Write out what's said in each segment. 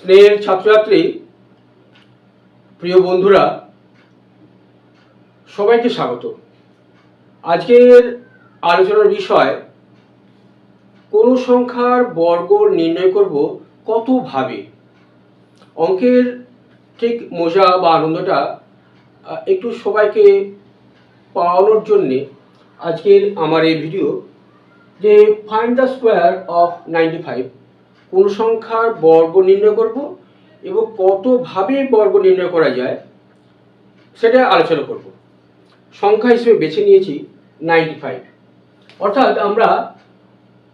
স্নেহের ছাত্রছাত্রী, প্রিয় বন্ধুরা, সবাইকে স্বাগত। আজকের আলোচনার বিষয়, কোন সংখ্যার বর্গ নির্ণয় করব কতভাবে? অঙ্কের ঠিক মজা বা আনন্দটা একটু সবাইকে পাওয়ানোর জন্যে আজকের আমার এই ভিডিও, যে find the square of ninety five. কোন সংখ্যার বর্গ নির্ণয় করব এবং কতভাবে বর্গ নির্ণয় করা যায় সেটা আলোচনা করব। সংখ্যা হিসেবে বেছে নিয়েছি নাইনটি ফাইভ অর্থাৎ আমরা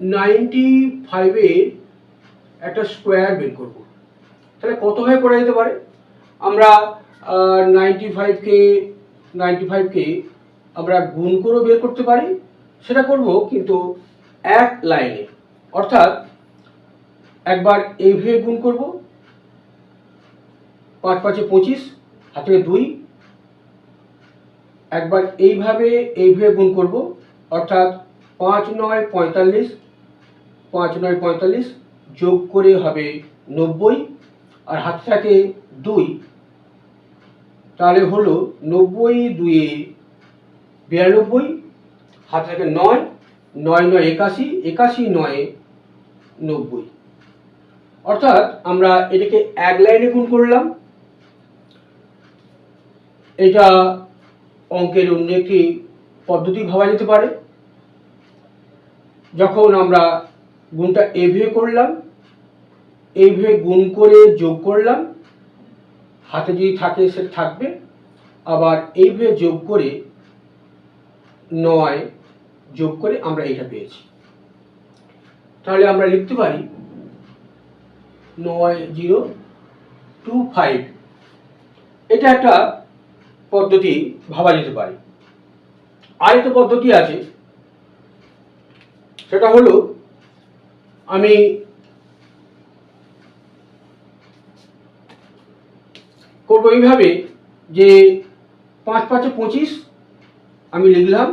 নাইনটি ফাইভের একটা স্কোয়ার বের করব। তাহলে কতভাবে করা যেতে পারে? আমরা নাইনটি ফাইভকে নাইনটি ফাইভকে আমরা গুণ করেও বের করতে পারি। সেটা করব কিন্তু এক লাইনে। অর্থাৎ একবার এইভাবে গুণ করব। পাঁচ পাঁচে পঁচিশ, হাতে দুই। একবার এইভাবে এইভাবে গুণ করব। অর্থাৎ পাঁচ নয় পঁয়তাল্লিশ, পাঁচ নয় পঁয়তাল্লিশ যোগ করে হবে নব্বই, আর হাতে থাকে দুই। তাহলে হলো নব্বই দুয়ে বিরানব্বই, হাতে থাকে নয় নয় নয় একাশি একাশি নয় নব্বই। অর্থাৎ আমরা এটাকে এক লাইনে গুণ করলাম। এটা অঙ্কের অন্য একটি পদ্ধতি ভাবা যেতে পারে। যখন আমরা গুণটা এভাবে করলাম এইভাবে গুণ করে যোগ করলাম, হাতে যদি থাকে সেটা থাকবে। আবার এইভাবে যোগ করে নয় যোগ করে আমরা এটা পেয়েছি। তাহলে আমরা লিখতে পারি নয় জিরো টু ফাইভ। এটা একটা পদ্ধতি ভাবা যেতে পারে। আরেকটা পদ্ধতি আছে, সেটা হলো আমি করব এইভাবে যে পাঁচ পাঁচে পঁচিশ আমি লিখলাম,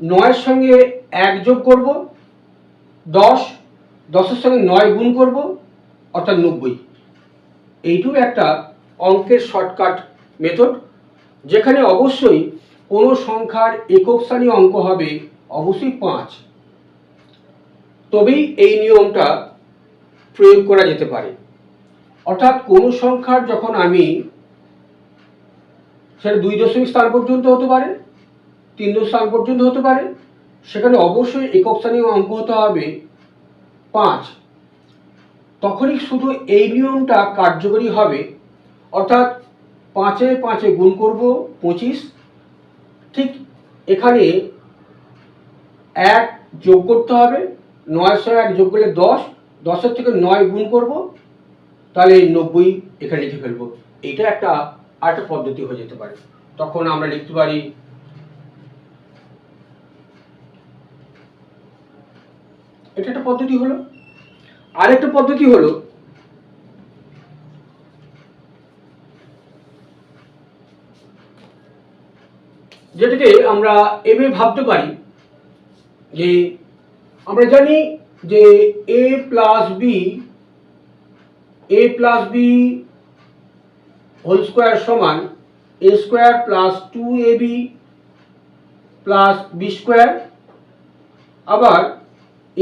নয়ের সঙ্গে এক যোগ করব, দশ, দশের সঙ্গে নয় গুণ করব অর্থাৎ নব্বই। এইটুকু একটা অঙ্কের শর্টকাট মেথড যেখানে অবশ্যই কোনো সংখ্যার একক স্থানীয় অঙ্ক হবে অবশ্যই পাঁচ। তবেই এই নিয়মটা প্রয়োগ করা যেতে পারে। অর্থাৎ কোনো সংখ্যার যখন আমি, সেটা দুই দশমিক স্থান পর্যন্ত হতে পারে, তিন স্থান পর্যন্ত হতে পারে, সেখানে অবশ্যই একক স্থানীয় অঙ্ক হতে হবে পাঁচ। তখনই শুধু এই নিয়মটা কার্যকরী হবে। অর্থাৎ পাঁচে পাঁচে গুণ করব পঁচিশ। ঠিক এখানে এক যোগ করতে হবে। সঙ্গে এক যোগ করলে দশ। দশের থেকে নয় গুণ করব। তাহলে নব্বই এখানে লিখে ফেলব। এইটা একটা আরেকটা পদ্ধতি হয়ে যেতে পারে। তখন আমরা লিখতে পারি এটা একটা পদ্ধতি হলো। আরেকটা পদ্ধতি হলো যেটাকে আমরা এভাবে ভাবতে পারি যে আমরা জানি যে A plus B, A plus B whole square সমান A square plus two A B plus B square. আবার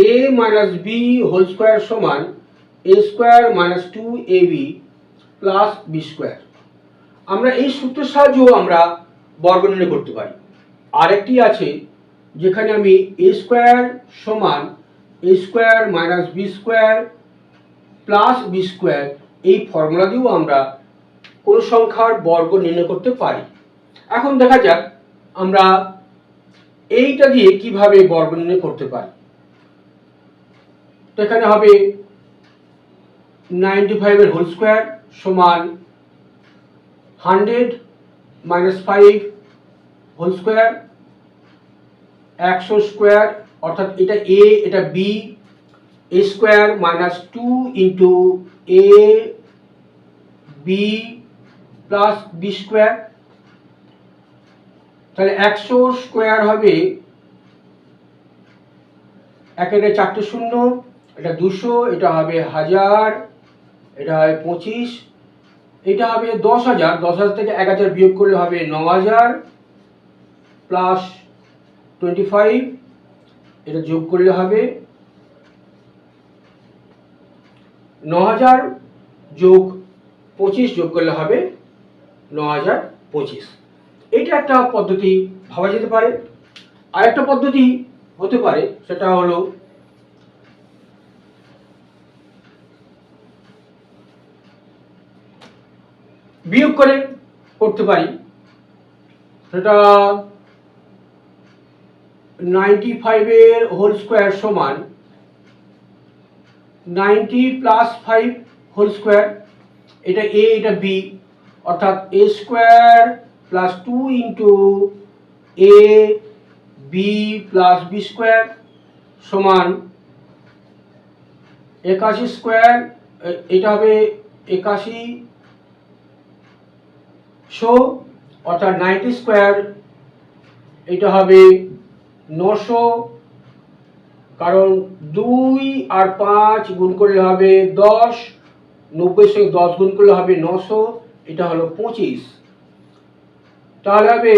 A minus B whole square সমান A square minus two A B plus B square আমরা এই সূত্রের সাহায্যেও আমরা বর্গ নির্ণয় করতে পারি। আরেকটি আছে যেখানে আমি এ স্কোয়ার সমান A square minus B square plus B square এই ফর্মুলা দিয়েও আমরা কোনো সংখ্যার বর্গ নির্ণয় করতে পারি। এখন দেখা যাক আমরা এইটা দিয়ে কীভাবে বর্গ নির্ণয় করতে পারি। তো এখানে হবে নাইনটি ফাইভের হোল স্কোয়ার সমান hundred minus five whole square একশো স্কোয়ার অর্থাৎ এটা এ এটা B A square minus two into A B plus B square তাহলে একশো স্কোয়ার হবে, একের চারটে শূন্য এটা দুশো, এটা হবে হাজার, এটা হয় পঁচিশ, এটা হবে দশ হাজার দশ হাজার থেকে এক হাজার বিয়োগ করলে হবে ন হাজার প্লাস টোয়েন্টি ফাইভ এটা যোগ করলে হবে ন হাজার যোগ পঁচিশ, যোগ করলে হবে ন হাজার পঁচিশ। এটা একটা পদ্ধতি ভাবা যেতে পারে। আরেকটা পদ্ধতি হতে পারে, সেটা হলো বিয়োগ করে করতে পারি। সেটা নাইনটি ফাইভের হোল স্কোয়ার সমান ninety plus five whole square এটা এ এটা বি অর্থাৎ A square plus two into A B plus B square সমান একাশি স্কোয়ার এটা হবে একাশি শো অর্থাৎ নাইনটি স্কোয়ার এটা হবে নশো, কারণ দুই আর পাঁচ গুণ করলে হবে দশ, নব্বই সঙ্গে দশ গুণ করলে হবে নশো, এটা হলো পঁচিশ। তাহলে হবে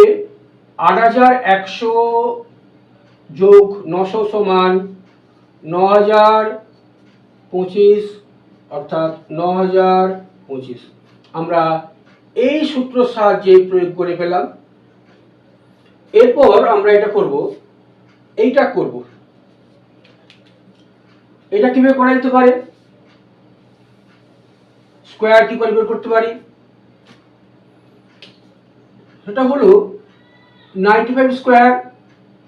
আট হাজার একশো যোগ নশো সমান ন হাজার পঁচিশ, অর্থাৎ ন হাজার পঁচিশ। আমরা এই সূত্র সাহায্যে প্রয়োগ করে ফেলাম এরপর আমরা এটা করব, এইটা করব। এটা কীভাবে করা যেতে পারে? স্কোয়ার কি করে বের করতে পারি। সেটা হলো নাইনটি ফাইভ স্কোয়ার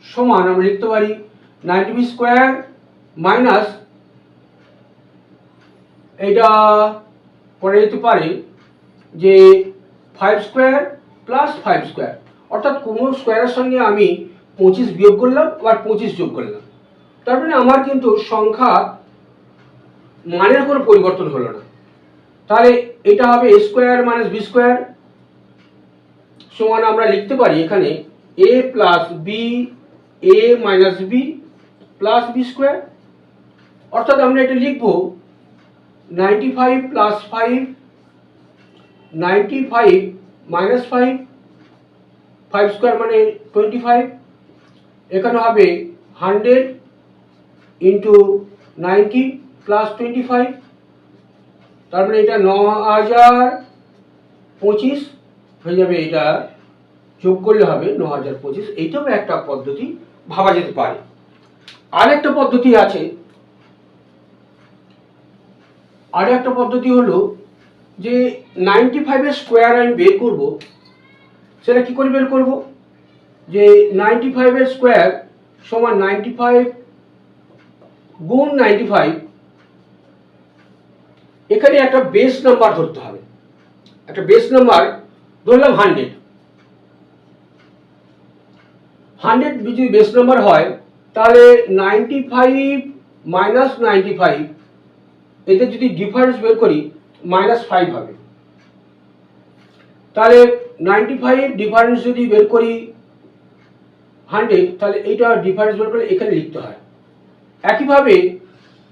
সমান আমরা লিখতে পারি নাইনটি ফাইভ স্কোয়ার মাইনাস এটা করা যেতে পারে যে five square plus five square অর্থাৎ কোনো স্কোয়ারের সঙ্গে আমি পঁচিশ বিয়োগ করলাম, আবার পঁচিশ যোগ করলাম। তার মানে আমার কিন্তু সংখ্যা মানের কোনো পরিবর্তন হলো না। তাহলে এটা হবে A square minus B square সমান আমরা লিখতে পারি এখানে A plus B A minus B plus B square অর্থাৎ আমরা এটা লিখব ninety five plus five ninety five minus five five square মানে টোয়েন্টি ফাইভ এখানে হবে hundred into ninety plus twenty five তারপরে এটা ন হাজার পঁচিশ হয়ে যাবে এটা যোগ করলে হবে ন হাজার পঁচিশ। এইটাও একটা পদ্ধতি ভাবা যেতে পারে। আরেকটা পদ্ধতি আছে। আর একটা পদ্ধতি হলো যে নাইনটি ফাইভের স্কোয়ার আমি বের করব, সেটা কি করে বের করব? যে নাইনটি ফাইভের স্কোয়ার সমান নাইনটি ফাইভ গুণ নাইনটি ফাইভ এখানে একটা বেস নাম্বার ধরতে হবে। একটা বেস নাম্বার ধরলাম হান্ড্রেড হান্ড্রেড যদি বেস নাম্বার হয়, তাহলে ninety five minus ninety five এতে যদি ডিফারেন্স বের করি মাইনাস ফাইভ হবে। তাহলে নাইনটি ফাইভ ডিফারেন্স যদি বের করি হান্ড্রেড তাহলে এইটা ডিফারেন্স বের করে এখানে লিখতে হয়। একইভাবে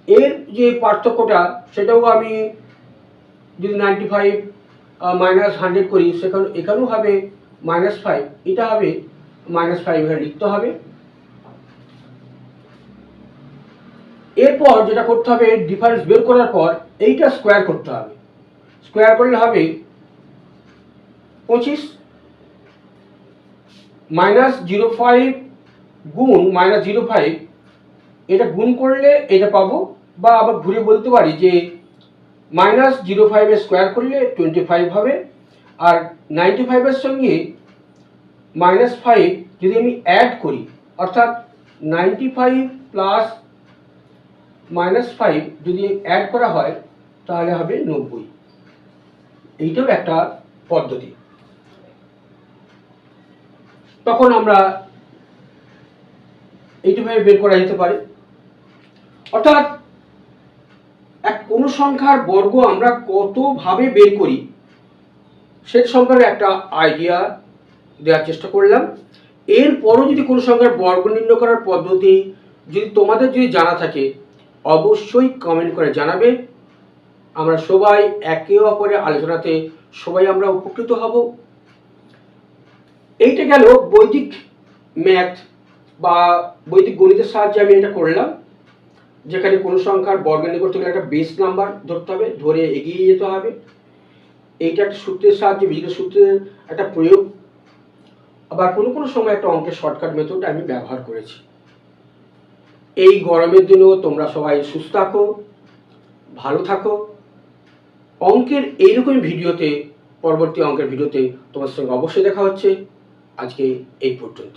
এর যে পার্থক্যটা, সেটাও আমি যদি নাইনটি ফাইভ মাইনাস হান্ড্রেড করি, সেখানে, এখানেও হবে মাইনাস ফাইভ এটা হবে মাইনাস ফাইভ এখানে লিখতে হবে। এরপর যেটা করতে হবে ডিফারেন্স বের করার পর এইটা স্কোয়ার করতে হবে। স্কোয়ার করলে হবে পঁচিশ মাইনাস জিরো ফাইভ গুণ মাইনাস জিরো ফাইভ। এটা গুণ করলে এটা পাবো বা আবার ঘুরে বলতে পারি যে মাইনাস জিরো ফাইভের স্কোয়ার করলে টোয়েন্টি ফাইভ হবে। আর নাইনটি ফাইভের সঙ্গে মাইনাস ফাইভ যদি আমি অ্যাড করি, অর্থাৎ ninety five plus minus five যদি অ্যাড করা হয়, তাহলে হবে নব্বই। এইটাও একটা পদ্ধতি। তখন আমরা এইটাভাবে বের করা যেতে পারে। অর্থাৎ এক কোনো সংখ্যার বর্গ আমরা কতভাবে বের করি সে সম্পর্কে একটা আইডিয়া দেওয়ার চেষ্টা করলাম। এরপরও যদি কোনো সংখ্যার বর্গ নির্ণয় করার পদ্ধতি যদি তোমাদের যদি জানা থাকে, অবশ্যই কমেন্ট করে জানাবে। আমরা সবাই একে অপরের আলোচনাতে সবাই আমরা উপকৃত হব। এইটা গেল বৈদিক ম্যাথ বা বৈদিক গণিতের সাহায্যে আমি এটা করলাম, যেখানে কোনো সংখ্যার বর্গ নির্ণয় করতে গেলে একটা বেস নাম্বার ধরতে হবে, ধরে এগিয়ে যেতে হবে। এইটা একটা সূত্রের সাহায্যে, বিভিন্ন সূত্রের একটা প্রয়োগ। আবার কোনো কোনো সময় একটা অঙ্কের শর্টকাট মেথড আমি ব্যবহার করেছি। এই গরমের দিনেও তোমরা সবাই সুস্থ থাকো, ভালো থাকো। অঙ্কের এইরকম ভিডিওতে পরবর্তী অঙ্কের ভিডিওতে তোমার সঙ্গে অবশ্যই দেখা হচ্ছে। আজকে এই পর্যন্ত।